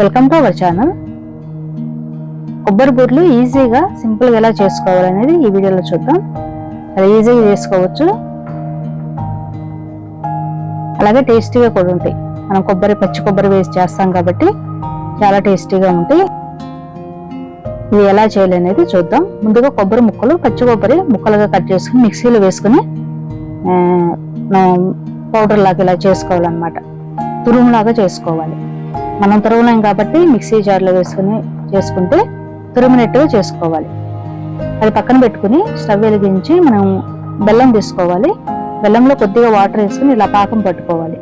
Welcome to our channel కొబ్బరి బూర్లు ఈజీగా సింపుల్గా ఎలా చేసుకోవాలనేది ఈ వీడియోలో చూద్దాం. అది ఈజీగా చేసుకోవచ్చు. అలాగే టేస్టీగా కూడా ఉంటాయి. మనం కొబ్బరి పచ్చి కొబ్బరి వేసి చేస్తాం కాబట్టి చాలా టేస్టీగా ఉంటాయి. ఇది ఎలా చేయాలనేది చూద్దాం. ముందుగా కొబ్బరి ముక్కలు పచ్చి కొబ్బరి ముక్కలుగా కట్ చేసుకుని మిక్సీలో వేసుకుని పౌడర్ లాగా ఇలా చేసుకోవాలన్నమాట. తురుములాగా చేసుకోవాలి. మనం తురుములేం కాబట్టి మిక్సీ జార్లో వేసుకుని చేసుకుంటే తురిమినట్టుగా చేసుకోవాలి. అది పక్కన పెట్టుకుని స్టవ్ వెలిగించి మనం బెల్లం తీసుకోవాలి. బెల్లంలో కొద్దిగా వాటర్ వేసుకుని ఇలా పాకం పట్టుకోవాలి.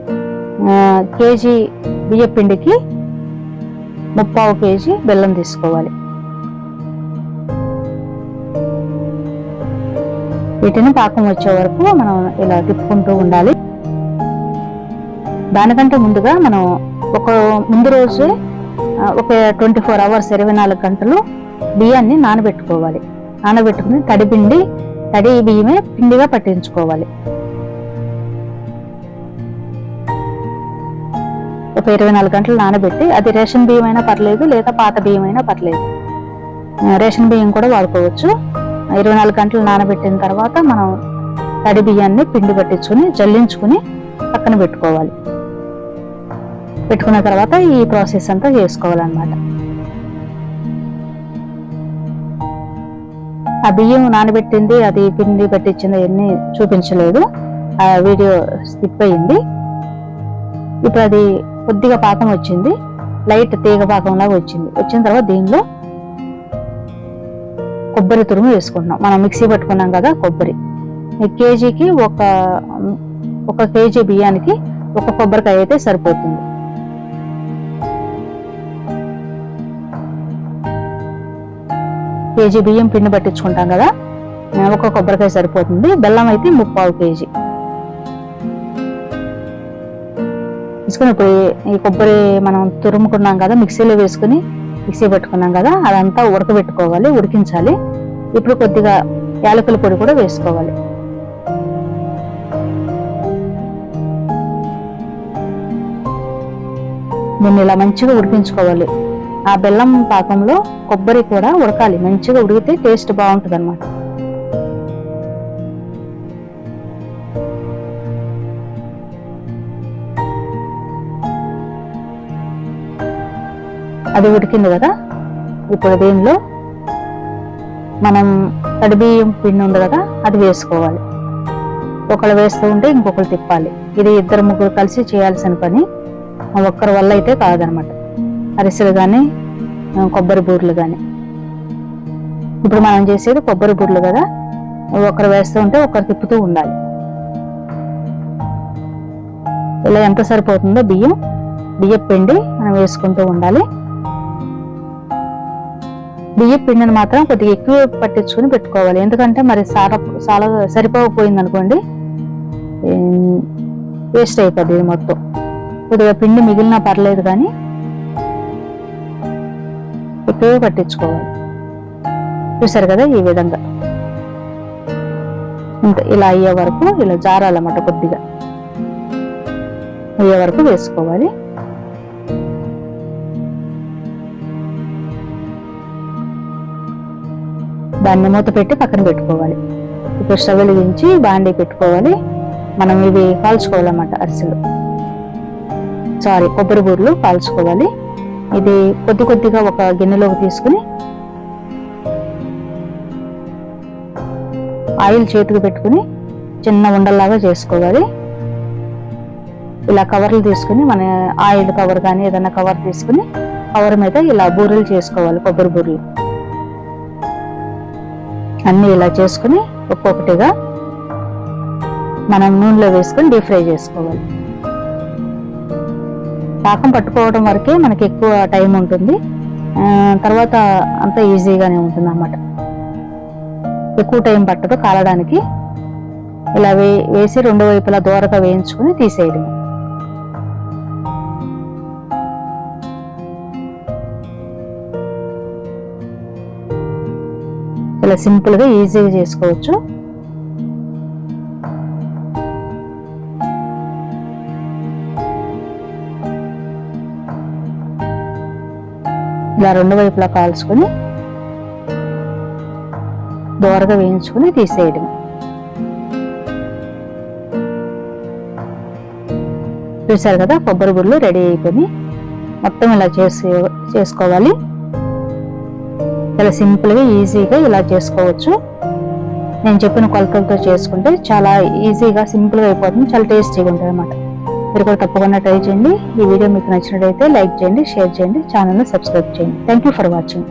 కేజీ బియ్య పిండికి ముప్పావు కేజీ బెల్లం తీసుకోవాలి. వీటిని పాకం వచ్చే వరకు మనం ఇలా తిప్పుకుంటూ ఉండాలి. దానికంటే ముందుగా మనం ఒక ముందు రోజు ఒక ట్వంటీ ఫోర్ అవర్స్ ఇరవై నాలుగు గంటలు బియ్యాన్ని నానబెట్టుకోవాలి. నానబెట్టుకుని తడి పిండి తడి బియ్యమే పిండిగా పట్టించుకోవాలి. ఒక ఇరవై నాలుగు గంటలు నానబెట్టి అది రేషన్ బియ్యం అయినా పర్లేదు లేదా పాత బియ్యం అయినా పర్లేదు రేషన్ బియ్యం కూడా వాడుకోవచ్చు. ఇరవై నాలుగు గంటలు నానబెట్టిన తర్వాత మనం తడి బియ్యాన్ని పిండి పట్టించుకుని జల్లించుకుని పక్కన పెట్టుకోవాలి. పెట్టుకున్న తర్వాత ఈ ప్రాసెస్ అంతా చేసుకోవాలన్నమాట. ఆ బియ్యం నానబెట్టింది అది పిండి పట్టించింది ఎన్ని చూపించలేదు. ఆ వీడియో స్కిప్ అయింది. ఇప్పుడు అది కొద్దిగా పాకం వచ్చింది. లైట్ తీగ పాకంలాగా వచ్చింది. వచ్చిన తర్వాత దీనిలో కొబ్బరి తురుము వేసుకుంటున్నాం. మనం మిక్సీ పట్టుకున్నాం కదా కొబ్బరి. కేజీకి ఒక ఒక కేజీ బియ్యానికి ఒక కొబ్బరికాయ అయితే సరిపోతుంది. కేజీ బియ్యం పిండి పట్టించుకుంటాం కదా? ఒక కొబ్బరికాయ సరిపోతుంది. బెల్లం అయితే ముప్పావు కేజీ. తీసుకుని ఇప్పుడు ఈ- ఈ కొబ్బరి మనం తురుముకున్నాం కదా మిక్సీలో వేసుకుని మిక్సీ పెట్టుకున్నాం కదా అదంతా ఉడకబెట్టుకోవాలి ఉడికించాలి. ఇప్పుడు కొద్దిగా యాలకుల పొడి కూడా వేసుకోవాలి. దీన్ని ఇలా మంచిగా ఉడికించుకోవాలి. ఆ బెల్లం పాకంలో కొబ్బరి కూడా ఉడకాలి. మంచిగా ఉడికితే టేస్ట్ బాగుంటుంది అనమాట అది ఉడికింది కదా? ఇప్పుడు దీనిలో మనం తడి బియ్యం పిండి ఉంది కదా అది వేసుకోవాలి. ఒకళ్ళు వేస్తూ ఉంటే ఇంకొకరు తిప్పాలి. ఇది ఇద్దరు ముగ్గురు కలిసి చేయాల్సిన పని. ఒక్కరి వల్ల అయితే కాదనమాట అరిసెలు కానీ కొబ్బరి బూర్లు కానీ ఇప్పుడు మనం చేసేది కొబ్బరి బూర్లు కదా. ఒకరు వేస్తూ ఉంటే ఒకరు తిప్పుతూ ఉండాలి. ఇలా ఎంత సరిపోతుందో బియ్యం బియ్యం పిండి మనం వేసుకుంటూ ఉండాలి. బియ్యం పిండిని మాత్రం కొద్దిగా ఎక్కువ పట్టించుకుని పెట్టుకోవాలి. ఎందుకంటే మరి సార సాల సరిపోకపోయింది అనుకోండి వేస్ట్ అయిపోద్ది మొత్తం. కొద్దిగా పిండి మిగిలినా పర్లేదు కానీ ఎక్కువ పట్టించుకోవాలి. చూసారు కదా ఈ విధంగా. ఇంకా ఇలా అయ్యే వరకు ఇలా జారాలన్నమాట కొద్దిగా అయ్యే వరకు వేసుకోవాలి. దాన్ని మూత పెట్టి పక్కన పెట్టుకోవాలి. ఇప్పుడు స్టవ్ వెలిగించి బాండీ పెట్టుకోవాలి. మనం ఇవి కాల్చుకోవాలన్నమాట అరిసెలు. సారీ కొబ్బరి బూరలు కాల్చుకోవాలి. ఇది కొద్ది కొద్దిగా ఒక గిన్నెలోకి తీసుకుని ఆయిల్ చేతికి పెట్టుకుని చిన్న ఉండల్లాగా చేసుకోవాలి. ఇలా కవర్లు తీసుకుని మన ఆయిల్ కవర్ కానీ ఏదైనా కవర్ తీసుకుని కవర్ మీద ఇలా బూరెలు చేసుకోవాలి కొబ్బరి బూరెలు. అన్ని ఇలా చేసుకుని ఒక్కొక్కటిగా మనం నూనెలో వేసుకుని డీప్ ఫ్రై చేసుకోవాలి. పాకం పట్టుకోవడం వరకే మనకి ఎక్కువ టైం ఉంటుంది. తర్వాత అంత ఈజీగానే ఉంటుంది అన్నమాట ఎక్కువ టైం పట్టదు కాలడానికి. ఇలా వే వేసి రెండు వైపులా దూరగా వేయించుకుని తీసేయడం ఇలా సింపుల్గా ఈజీగా చేసుకోవచ్చు. ఇలా రెండు వైపులా కాల్చుకొని దోరగా వేయించుకొని తీసేయడం. చూసారు కదా కొబ్బరి గుళ్ళు రెడీ అయిపోయి మొత్తం ఇలా చేసి చేసుకోవాలి. చాలా సింపుల్గా ఈజీగా ఇలా చేసుకోవచ్చు. నేను చెప్పిన కొలతలతో చేసుకుంటే చాలా ఈజీగా సింపుల్గా అయిపోతుంది. చాలా టేస్టీగా ఉంటుంది అనమాట మీరు కూడా తప్పకుండా ట్రై చేయండి. ఈ వీడియో మీకు నచ్చినట్లయితే లైక్ చేయండి షేర్ చేయండి ఛానల్ను సబ్స్క్రైబ్ చేయండి. Thank you for watching